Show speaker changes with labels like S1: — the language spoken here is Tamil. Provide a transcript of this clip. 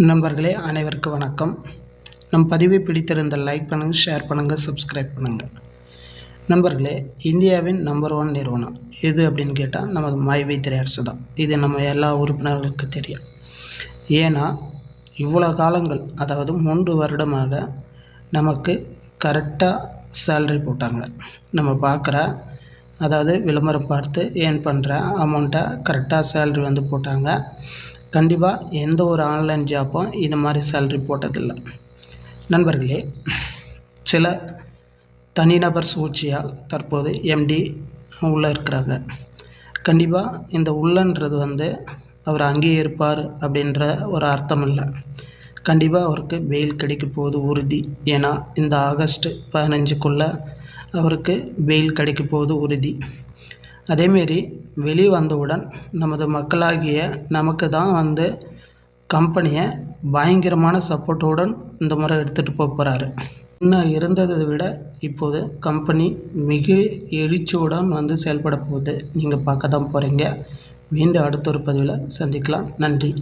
S1: நண்பர்களே அனைவருக்கும் வணக்கம். நம் பதிவை பிடித்திருந்தால் லைக் பண்ணுங்கள் ஷேர் பண்ணுங்கள் சப்ஸ்கிரைப் பண்ணுங்கள் நண்பர்களே இந்தியாவின் நம்பர் ஒன் நிறுவனம். எது அப்படின்னு கேட்டால் நமது மைவை திரையரசு தான். இது நம்ம எல்லா உறுப்பினர்களுக்கும் தெரியும். ஏன்னா இவ்வளோ காலங்கள் அதாவது மூன்று வருடமாக நமக்கு கரெக்டாக சேல்ரி போட்டாங்க. நம்ம பார்க்குற அதாவது விளம்பரம் பார்த்து ஏர்ன் பண்ணுற அமௌண்ட்டை கரெக்டாக சேல்ரி வந்து போட்டாங்க. கண்டிப்பாக எந்த ஒரு ஆன்லைன் ஜாப்பும் இந்த மாதிரி சேல்ரி போட்டதில்லை. நண்பர்களே சில தனிநபர் சூழ்ச்சியால் தற்போது எம்டி உள்ளே இருக்கிறாங்க. கண்டிப்பாக இந்த உள்ளன்றது வந்து அவர் அங்கேயே இருப்பார் அப்படின்ற ஒரு அர்த்தம் இல்லை. கண்டிப்பாக அவருக்கு வெயில் கிடைக்க போகுது உறுதி. ஏன்னா இந்த ஆகஸ்ட் பதினஞ்சுக்குள்ளே அவருக்கு வெயில் கிடைக்க போகுது உறுதி. அதேமாரி வெளியே வந்தவுடன் நமது மக்களாகிய நமக்கு தான் வந்து கம்பெனியை பயங்கரமான சப்போர்ட்டுடன் இந்த முறை எடுத்துகிட்டு போக போகிறாரு இன்னும் இருந்ததை விட இப்போது கம்பெனி மிக எழுச்சியுடன் வந்து செயல்பட போகுது. நீங்கள் பார்க்க தான் போகிறீங்க மீண்டும் அடுத்த ஒரு பதிவில் சந்திக்கலாம். நன்றி.